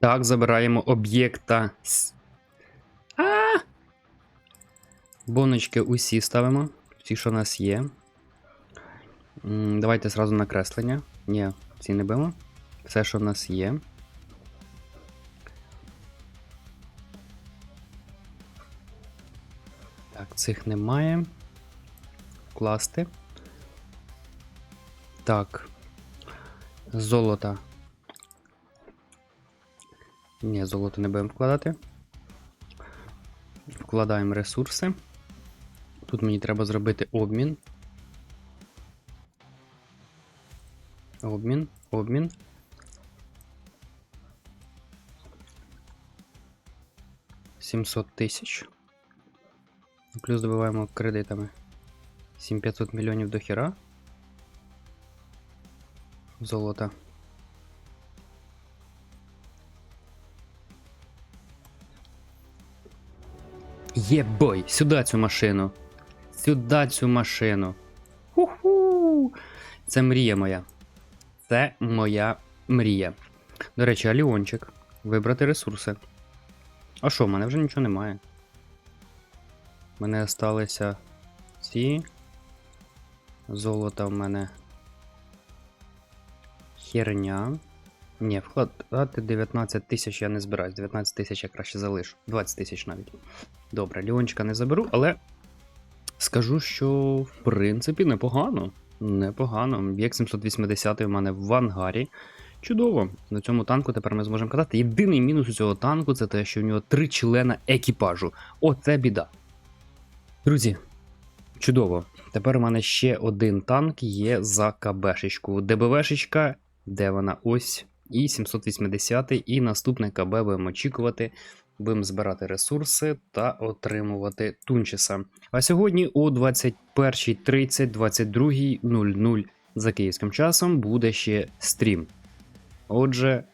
Так, забираємо об'єкта. А! Боночки усі ставимо. Ті, що в нас є. Давайте зразу накреслення. Ні, ці не бимо. Все, що в нас є. Так, цих немає. Класти. Так. Золото. Ні, золото не будемо вкладати. Вкладаємо ресурси. Тут мені треба зробити обмін. Обмін, обмін. Сімсот тисяч. Плюс добиваємо кредитами. 7500 мільйонів до хіра. Золота. Єбой, сюди цю машину. Сюди цю машину. Ху-ху. Це мрія моя. Це моя мрія. До речі, Аліончик. Вибрати ресурси. А що, в мене вже нічого немає. У мене залишилися ці. Золото в мене. Херня. Ні, вкладати 19 тисяч я не збираюсь. 19 тисяч я краще залишу. 20 тисяч навіть. Добре, Ліончика не заберу, але скажу, що в принципі непогано. Непогано. Об'єкт 780 у мене в ангарі. Чудово. На цьому танку тепер ми зможемо катати. Єдиний мінус у цього танку це те, що в нього три члена екіпажу. Оце біда. Друзі, чудово. Тепер у мене ще один танк є за КБшечку. ДБВшечка, де вона ось. І 780 і наступне КБ будемо очікувати. Будемо збирати ресурси та отримувати Тунчеса. А сьогодні о 21.30, 22.00 за київським часом буде ще стрім. Отже,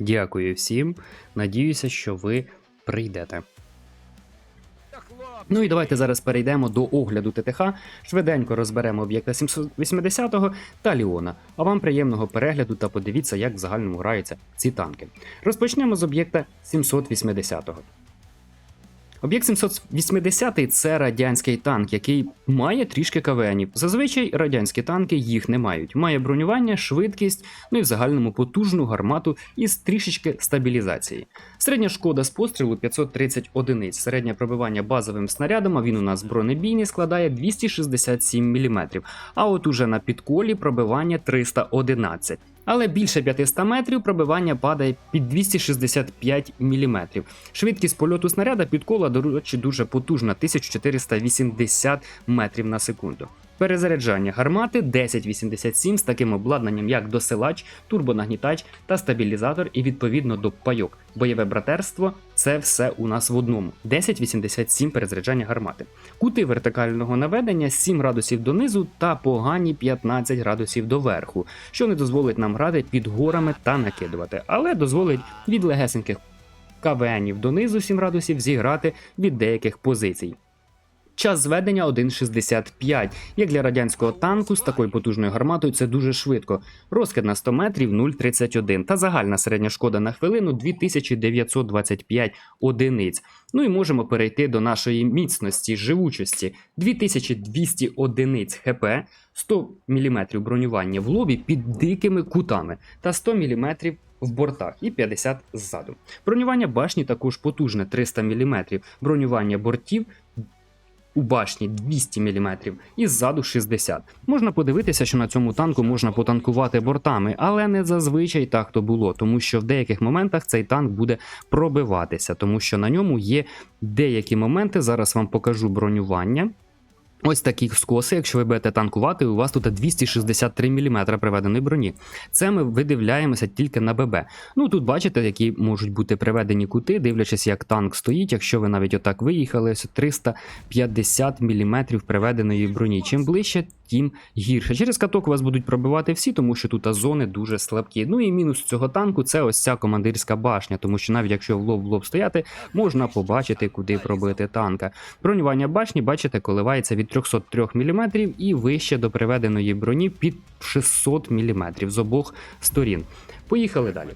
дякую всім. Надіюся, що ви прийдете. Ну і давайте зараз перейдемо до огляду ТТХ. Швиденько розберемо об'єкта 780-го та Ліона. А вам приємного перегляду та подивіться, як в загальному граються ці танки. Розпочнемо з об'єкта 780. Об'єкт 780 це радянський танк, який має трішки КВНів. Зазвичай радянські танки їх не мають. Має бронювання, швидкість, ну і в загальному потужну гармату із трішечки стабілізації. Середня шкода з пострілу 530 одиниць. Середнє пробивання базовим снарядом, а він у нас бронебійний, складає 267 мм. А от уже на підколі пробивання 311. Але більше 500 метрів пробивання падає під 265 мм. Швидкість польоту снаряда під кола, до речі, дуже потужна 1480 метрів на секунду. Перезаряджання гармати 1087 з таким обладнанням, як досилач, турбонагнітач та стабілізатор, і відповідно до пайок. Бойове братерство це все у нас в одному. 1087 перезаряджання гармати. Кути вертикального наведення 7 градусів донизу та погані 15 градусів доверху, що не дозволить нам грати під горами та накидувати, але дозволить від легесеньких КВНів донизу 7 градусів зіграти від деяких позицій. Час зведення 1,65. Як для радянського танку з такою потужною гарматою це дуже швидко. Розкид на 100 метрів 0,31 та загальна середня шкода на хвилину 2925 одиниць. Ну і можемо перейти до нашої міцності, живучості 2200 одиниць ХП, 100 мм бронювання в лобі під дикими кутами та 100 мм в бортах і 50 ззаду. Бронювання башні також потужне 300 мм, бронювання бортів у башні 200 мм і ззаду 60. Можна подивитися, що на цьому танку можна потанкувати бортами, але не зазвичай так то було, тому що в деяких моментах цей танк буде пробиватися, тому що на ньому є деякі моменти. Зараз вам покажу бронювання. Ось такі скоси, якщо ви будете танкувати, у вас тут 263 мм приведеної броні. Це ми видивляємося тільки на ББ. Ну тут бачите, які можуть бути приведені кути, дивлячись, як танк стоїть. Якщо ви навіть отак виїхали, ось 350 мм приведеної броні. Чим ближче, тим гірше. Через каток вас будуть пробивати всі, тому що тут зони дуже слабкі. Ну і мінус цього танку це ось ця командирська башня, тому що навіть якщо в лоб в лоб стояти, можна побачити, куди пробити танка. Бронювання башні, бачите, коливається від 303 мм і вище до приведеної броні під 600 мм з обох сторін. Поїхали далі.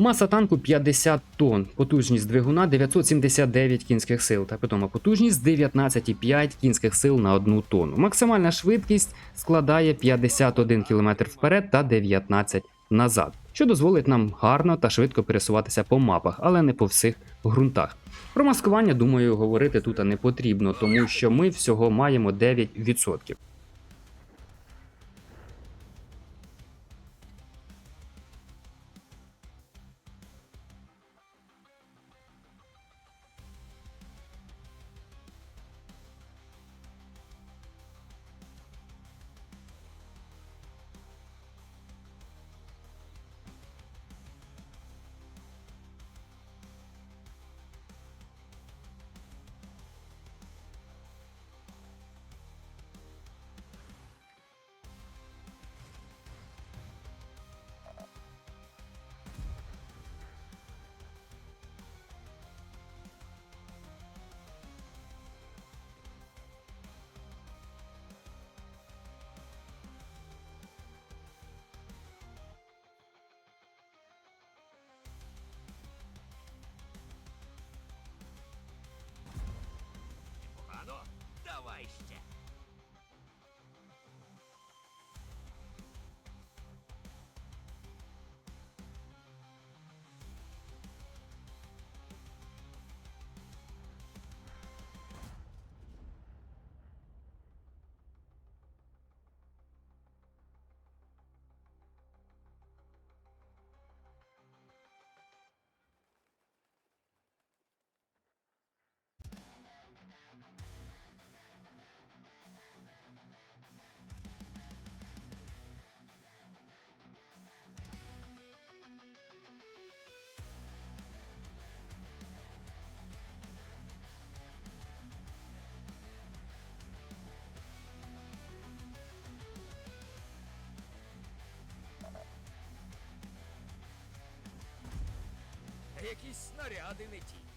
Маса танку 50 тонн, потужність двигуна 979 кінських сил та питома потужність 19,5 кінських сил на одну тонну. Максимальна швидкість складає 51 км вперед та 19 назад, що дозволить нам гарно та швидко пересуватися по мапах, але не по всіх ґрунтах. Про маскування, думаю, говорити тут не потрібно, тому що ми всього маємо 9%. Якісь снаряди не ті.